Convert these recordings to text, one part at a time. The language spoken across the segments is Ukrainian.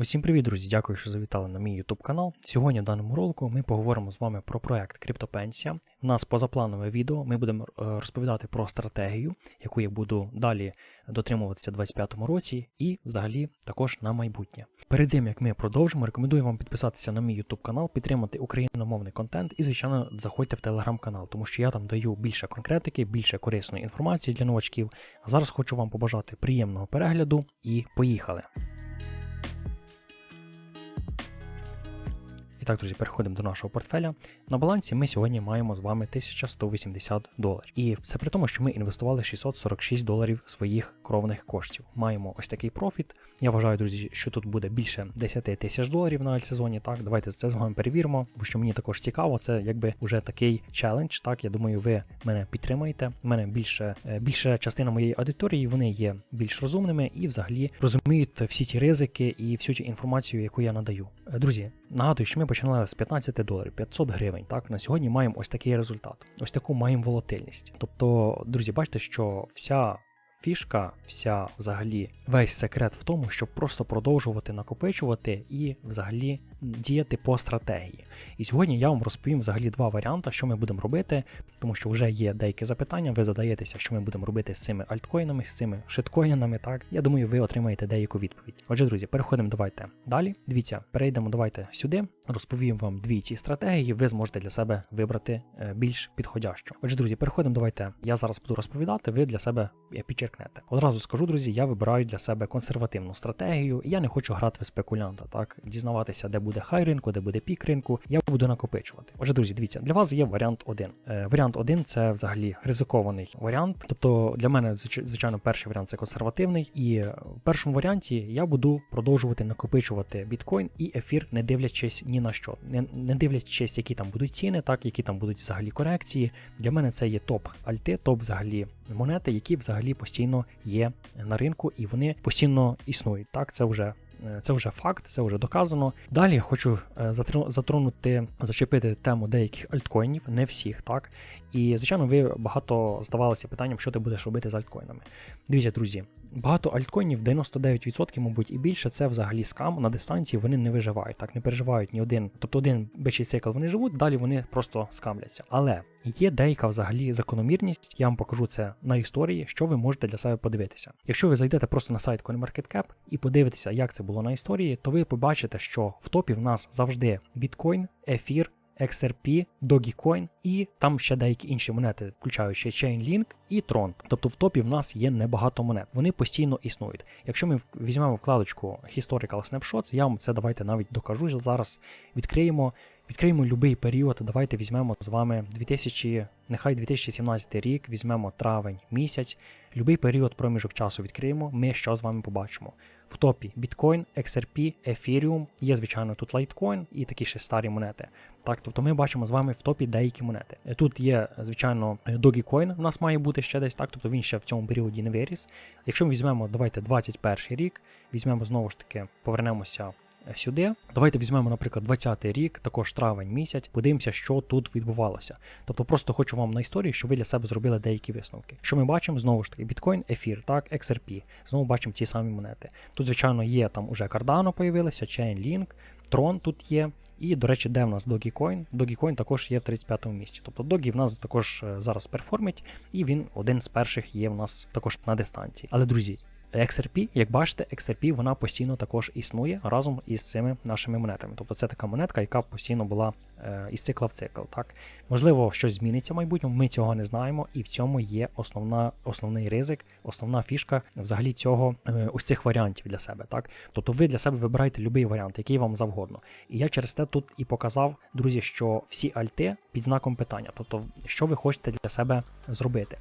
Усім привіт, друзі! Дякую, що завітали на мій YouTube канал. Сьогодні в даному ролику ми поговоримо з вами про проект Криптопенсія. У нас позапланове відео. Ми будемо е, розповідати про стратегію, яку я буду далі дотримуватися у 2025 році, і взагалі також на майбутнє. Перед тим як ми продовжимо, рекомендую вам підписатися на мій YouTube канал, підтримати україномовний контент і, звичайно, заходьте в телеграм-канал, тому що я там даю більше конкретики, більше корисної інформації для новачків. А зараз хочу вам побажати приємного перегляду і поїхали! Так, друзі, переходимо до нашого портфеля. На балансі ми сьогодні маємо з вами 1180 доларів. І це при тому, що ми інвестували 646 доларів своїх кровних коштів. Маємо ось такий профіт. Я вважаю, друзі, що тут буде більше 10 тисяч доларів на альтсезоні. Так, давайте це з вами перевіримо, бо що мені також цікаво. Це якби вже такий челендж. Так, я думаю, ви мене підтримаєте. У мене більше е, більша частина моєї аудиторії, вони є більш розумними і взагалі розуміють всі ті ризики і всю цю інформацію, яку я надаю. Е, Друзі, нагадую, що ми починали з 15 доларів, 500 гривень. Так, на сьогодні маємо ось такий результат. Ось таку маємо волатильність. Тобто, друзі, бачите, що вся. Фішка, вся взагалі, весь секрет в тому, щоб просто продовжувати накопичувати і взагалі діяти по стратегії. І сьогодні я вам розповім взагалі два варіанти, що ми будемо робити, тому що вже є деякі запитання. Ви задаєтеся, що ми будемо робити з цими альткоїнами, з цими шиткоїнами. Так, я думаю, ви отримаєте деяку відповідь. Отже, друзі, переходимо давайте далі. Дивіться, перейдемо давайте сюди. Розповім вам дві ці стратегії. Ви зможете для себе вибрати е, більш підходящу. Отже, друзі, переходимо. Давайте. Я зараз буду розповідати. Ви для себе е, підчеркнете. Одразу скажу, друзі, я вибираю для себе консервативну стратегію. Я не хочу грати в спекулянта, так дізнаватися, де буде хай ринку, де буде пік ринку. Я буду накопичувати. Отже, друзі, дивіться, для вас є варіант 1. Е, варіант 1 це взагалі ризикований варіант. Тобто для мене, звичайно, перший варіант це консервативний. І в першому варіанті я буду продовжувати накопичувати біткоін і ефір, не дивлячись ні на що, не, не дивлячись, які там будуть ціни, так які там будуть взагалі корекції. Для мене це є топ альти, топ взагалі монети, які взагалі постійно є на ринку, і вони постійно існують. Так, це вже. е, Це вже факт, це вже доказано. Далі хочу е, затронути, зачепити тему деяких альткоїнів, не всіх, так. І звичайно, ви багато здавалися питанням, що ти будеш робити з альткоїнами. Дивіться, друзі, багато альткоїнів, 99%, мабуть, і більше це взагалі скам на дистанції. Вони не виживають, так не переживають ні один. Тобто один бичий цикл вони живуть, далі вони просто скамляться. Але є деяка взагалі закономірність. Я вам покажу це на історії, що ви можете для себе подивитися. Якщо ви зайдете просто на сайт CoinMarketCap і подивитеся, як це було на історії, то ви побачите, що в топі в нас завжди біткоін, ефір. XRP, Dogecoin і там ще деякі інші монети, включаючи Chainlink і Tron. Тобто в топі в нас є небагато монет. Вони постійно існують. Якщо ми візьмемо вкладочку Historical Snapshots, я вам це давайте навіть докажу зараз. Відкриємо. Відкриємо будь-який період. Давайте візьмемо з вами 2000, нехай 2017 рік, візьмемо травень місяць. Любий період проміжок часу відкриємо. Ми що з вами побачимо. В топі Bitcoin, XRP, Ethereum, є, звичайно, тут Litecoin і такі ще старі монети. Так, тобто ми бачимо з вами в топі деякі монети. Тут є, звичайно, Dogecoin у нас має бути ще десь, так, тобто він ще в цьому періоді не виріс. Якщо ми візьмемо, давайте 21 рік, візьмемо знову ж таки, повернемося сюди. Давайте візьмемо, наприклад, 20-й рік, також травень місяць, подивимося, що тут відбувалося. Тобто просто хочу вам на історії, щоб ви для себе зробили деякі висновки. Що ми бачимо? Знову ж таки, біткоін, ефір, так, XRP. Знову бачимо ті самі монети. Тут, звичайно, є там уже Cardano появилися, Chainlink, Tron тут є. І, до речі, де в нас Dogecoin? Dogecoin також є в 35-му місці. Тобто Doge в нас також е, зараз перформить, і він один з перших є в нас також на дистанції. Але, друзі, XRP, як бачите, XRP вона постійно також існує разом із цими нашими монетами. Тобто це така монетка, яка постійно була е, із цикла в цикл. Так? Можливо, щось зміниться в майбутньому, ми цього не знаємо, і в цьому є основна, основний ризик, основна фішка взагалі цього е, ось цих варіантів для себе. Так? Тобто ви для себе вибираєте будь-який варіант, який вам завгодно. І я через те тут і показав, друзі, що всі альти під знаком питання, тобто, що ви хочете для себе зробити.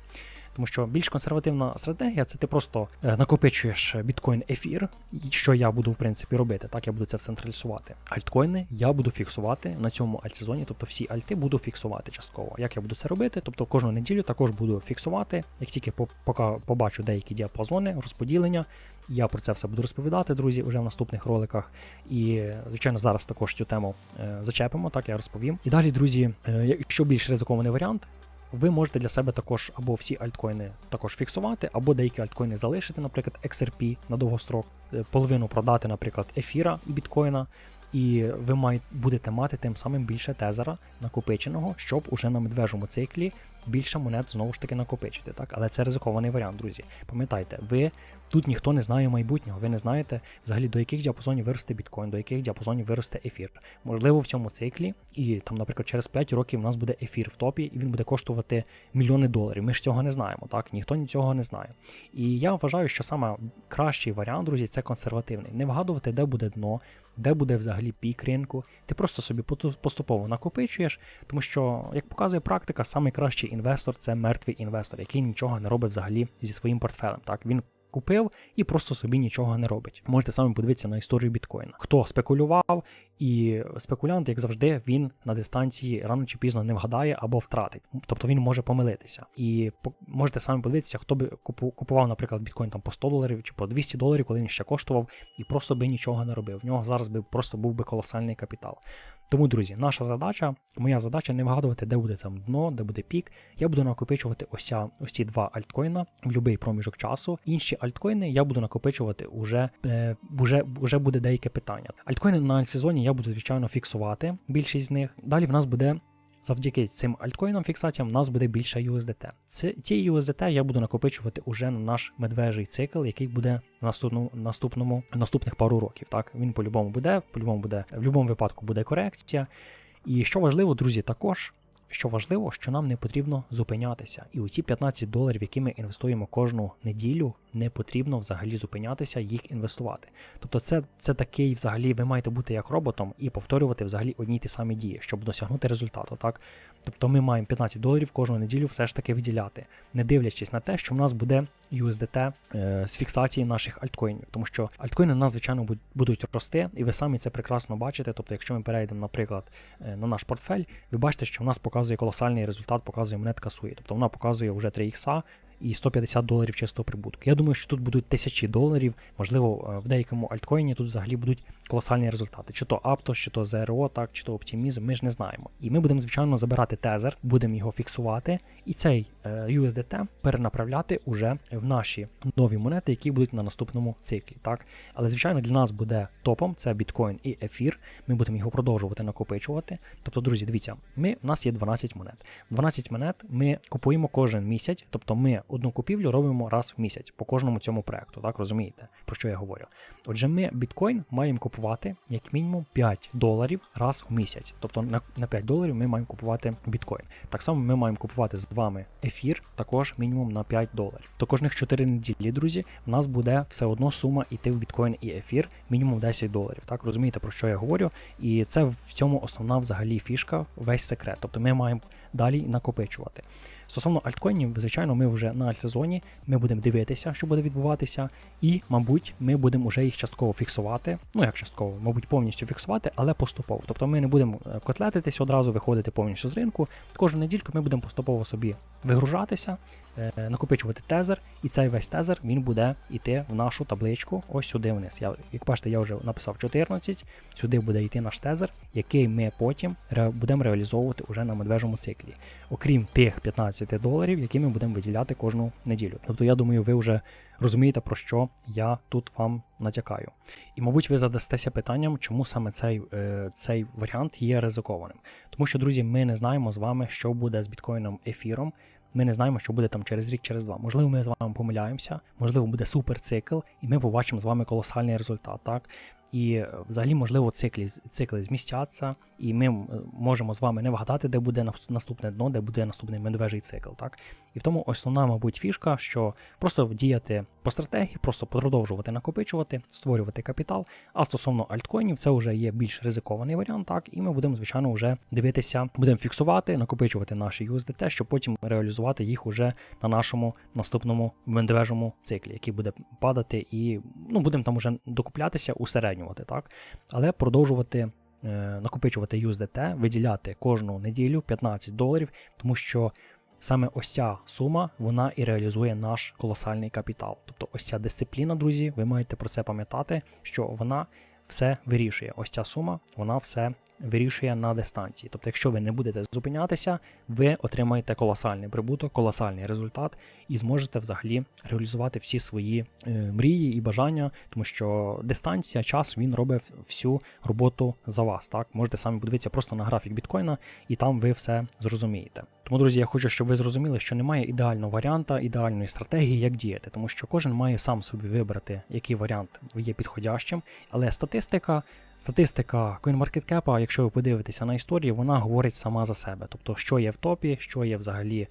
Тому що більш консервативна стратегія це ти просто е, накопичуєш біткоін ефір, що я буду в принципі робити. Так я буду це централізувати. Альткоїни я буду фіксувати на цьому альтсезоні, тобто всі альти буду фіксувати частково. Як я буду це робити? Тобто кожну неділю також буду фіксувати. Як тільки побачу деякі діапазони, розподілення, я про це все буду розповідати, друзі, уже в наступних роликах. І, звичайно, зараз також цю тему е, зачепимо, так я розповім. І далі, друзі, е, якщо більш ризикований варіант, ви можете для себе також або всі альткоїни також фіксувати, або деякі альткоїни залишити, наприклад, XRP на довгострок, е, половину продати, наприклад, ефіра і біткоїна. І ви має, будете мати тим самим більше тезера накопиченого, щоб уже на медвежому циклі більше монет знову ж таки накопичити. Так? Але це ризикований варіант, друзі. Пам'ятайте, ви тут ніхто не знає майбутнього, ви не знаєте взагалі до яких діапазонів виросте біткоін, до яких діапазонів виросте ефір. Можливо, в цьому циклі, і там, наприклад, через 5 років у нас буде ефір в топі, і він буде коштувати мільйони доларів. Ми ж цього не знаємо, так? Ніхто нічого не знає. І я вважаю, що саме кращий варіант, друзі, це консервативний. Не вгадувати, де буде дно, де буде взагалі пік ринку. Ти просто собі поступово накопичуєш, тому що, як показує практика, найкращий інвестор це мертвий інвестор, який нічого не робить взагалі зі своїм портфелем. Так він купив і просто собі нічого не робить. Можете самі подивитися на історію біткоїна. Хто спекулював, і спекулянт, як завжди, він на дистанції рано чи пізно не вгадає або втратить. Тобто він може помилитися. І можете самі подивитися, хто би купував, наприклад, біткоін там по 100 доларів чи по 200 доларів, коли він ще коштував, і просто би нічого не робив. В нього зараз би просто був би колосальний капітал. Тому, друзі, наша задача, моя задача не вгадувати, де буде там дно, де буде пік. Я буду накопичувати ося, ось ці два альткоїна в будь-який проміжок часу. Інші альткоїни я буду накопичувати уже, е, уже, уже буде деяке питання. Альткоїни на альтсезоні я буду, звичайно, фіксувати більшість з них. Далі в нас буде. Завдяки цим альткоїнам фіксаціям у нас буде більше USDT. Це ті USDT я буду накопичувати уже на наш медвежий цикл, який буде наступному наступному наступних пару років. Так він по-любому буде, по-любому буде в будь-якому випадку буде корекція. І що важливо, друзі, також що важливо, що нам не потрібно зупинятися. І у ці 15 доларів, які ми інвестуємо кожну неділю, не потрібно взагалі зупинятися, їх інвестувати. Тобто, це це такий, взагалі, ви маєте бути як роботом і повторювати взагалі одні й ті самі дії, щоб досягнути результату. так? Тобто ми маємо 15 доларів кожну неділю все ж таки виділяти, не дивлячись на те, що в нас буде USDT е, з фіксації наших альткоїнів, тому що альткоїни нас, звичайно, будуть рости, і ви самі це прекрасно бачите. Тобто, якщо ми перейдемо, наприклад, е, на наш портфель, ви бачите, що в нас показує колосальний результат, показує монетка Суї. Тобто вона показує вже 3 ікса, і 150 доларів чистого прибутку. Я думаю, що тут будуть тисячі доларів, можливо, е, в деякому альткоїні тут взагалі будуть колосальні результати. Чи то Aptos, чи то ZRO, так, чи то Optimism, ми ж не знаємо. І ми будемо, звичайно, забирати тезер, будемо його фіксувати, і цей е, USDT перенаправляти уже в наші нові монети, які будуть на наступному циклі. так. Але, звичайно, для нас буде топом це біткоін і ефір. Ми будемо його продовжувати накопичувати. Тобто, друзі, дивіться, ми, у нас є 12 монет. 12 монет ми купуємо кожен місяць, тобто ми одну купівлю робимо раз в місяць по кожному цьому проекту, так розумієте, про що я говорю? Отже, ми біткоін маємо купувати як мінімум 5 доларів раз в місяць. Тобто на, на 5 доларів ми маємо купувати біткоін. Так само ми маємо купувати з вами ефір, також мінімум на 5 доларів. То кожних 4 неділі, друзі, в нас буде все одно сума йти в біткоін і ефір, мінімум 10 доларів. Так розумієте, про що я говорю? І це в цьому основна взагалі фішка, весь секрет. Тобто ми маємо далі накопичувати. Стосовно альткоїнів, звичайно, ми вже на альтсезоні, ми будемо дивитися, що буде відбуватися, і, мабуть, ми будемо вже їх частково фіксувати. Ну як частково, мабуть, повністю фіксувати, але поступово. Тобто ми не будемо е, котлетитися одразу, виходити повністю з ринку. Кожну недільку ми будемо поступово собі вигружатися, е, накопичувати тезер, і цей весь тезер він буде йти в нашу табличку. Ось сюди вниз. Я, Як бачите, я вже написав 14, сюди буде йти наш тезер, який ми потім будемо реалізовувати уже на медвежому циклі. Окрім тих 15 доларів, які ми будемо виділяти кожну неділю. Тобто, я думаю, ви вже розумієте, про що я тут вам натякаю. І, мабуть, ви задастеся питанням, чому саме цей е, цей варіант є ризикованим. Тому що, друзі, ми не знаємо з вами, що буде з біткоїном ефіром. Ми не знаємо, що буде там через рік, через два. Можливо, ми з вами помиляємося, можливо, буде суперцикл, і ми побачимо з вами колосальний результат. так? І е, взагалі, можливо, циклі цикли змістяться, і ми е, можемо з вами не вгадати, де буде наступне дно, де буде наступний медвежий цикл. так? І в тому основна, мабуть, фішка, що просто діяти по стратегії, просто продовжувати накопичувати, створювати капітал. А стосовно альткоїнів, це вже є більш ризикований варіант, так, і ми будемо, звичайно, вже дивитися, будемо фіксувати, накопичувати наші USDT, щоб потім реалізувати їх уже на нашому наступному медвежому циклі, який буде падати, і ну, будемо там уже докуплятися, усереднювати, так? Але продовжувати. Е, накопичувати USDT, виділяти кожну неділю 15 доларів, тому що Саме ось ця сума вона і реалізує наш колосальний капітал. Тобто ось ця дисципліна, друзі, ви маєте про це пам'ятати, що вона все вирішує. Ось ця сума, вона все вирішує на дистанції. Тобто, якщо ви не будете зупинятися, ви отримаєте колосальний прибуток, колосальний результат і зможете взагалі реалізувати всі свої е, мрії і бажання, тому що дистанція, час він робить всю роботу за вас. Так, можете самі подивитися просто на графік біткоїна, і там ви все зрозумієте. Тому, друзі, я хочу, щоб ви зрозуміли, що немає ідеального варіанта, ідеальної стратегії, як діяти, тому що кожен має сам собі вибрати, який варіант є підходящим. Але статистика, статистика CoinMarketCap, якщо ви подивитеся на історії, вона говорить сама за себе. Тобто, що є в топі, що є взагалі,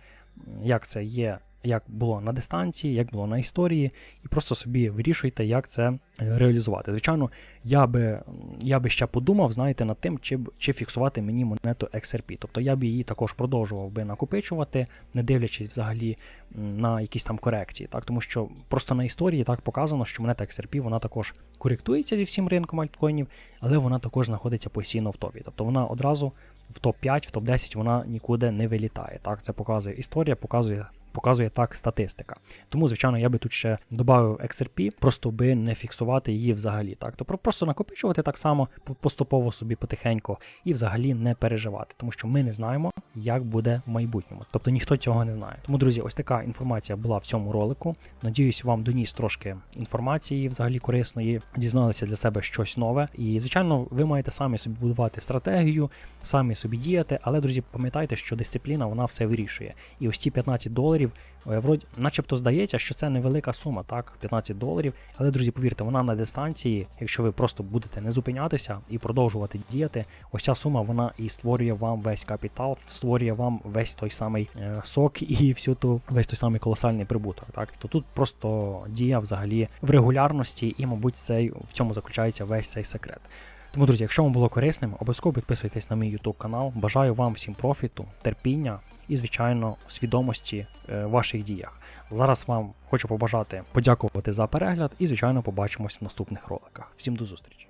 як це є. Як було на дистанції, як було на історії, і просто собі вирішуйте, як це е, реалізувати. Звичайно, я би, я би ще подумав, знаєте, над тим, чи, чи фіксувати мені монету XRP. Тобто я б її також продовжував би накопичувати, не дивлячись взагалі на якісь там корекції. Так? Тому що просто на історії так показано, що монета XRP вона також коректується зі всім ринком альткоїнів, але вона також знаходиться постійно в топі. Тобто вона одразу в топ-5, в топ-10 вона нікуди не вилітає. Так, це показує історія, показує. Показує так статистика. Тому, звичайно, я би тут ще додав XRP, просто би не фіксувати її взагалі. Так, тобто просто накопичувати так само поступово собі потихеньку і взагалі не переживати, тому що ми не знаємо, як буде в майбутньому. Тобто ніхто цього не знає. Тому, друзі, ось така інформація була в цьому ролику. Надіюсь, вам доніс трошки інформації взагалі корисної, дізналися для себе щось нове. І, звичайно, ви маєте самі собі будувати стратегію, самі собі діяти. Але, друзі, пам'ятайте, що дисципліна вона все вирішує. І ось ці 15 доларів, е, вроді, начебто здається, що це невелика сума, так, 15 доларів. Але, друзі, повірте, вона на дистанції, якщо ви просто будете не зупинятися і продовжувати діяти, ось ця сума вона і створює вам весь капітал, створює вам весь той самий е, сок і всю ту весь той самий колосальний прибуток. Так, то тут просто дія взагалі в регулярності, і, мабуть, цей в цьому заключається весь цей секрет. Тому, друзі, якщо вам було корисним, обов'язково підписуйтесь на мій YouTube канал. Бажаю вам всім профіту, терпіння і, звичайно, свідомості е, ваших діях. Зараз вам хочу побажати подякувати за перегляд і, звичайно, побачимось в наступних роликах. Всім до зустрічі!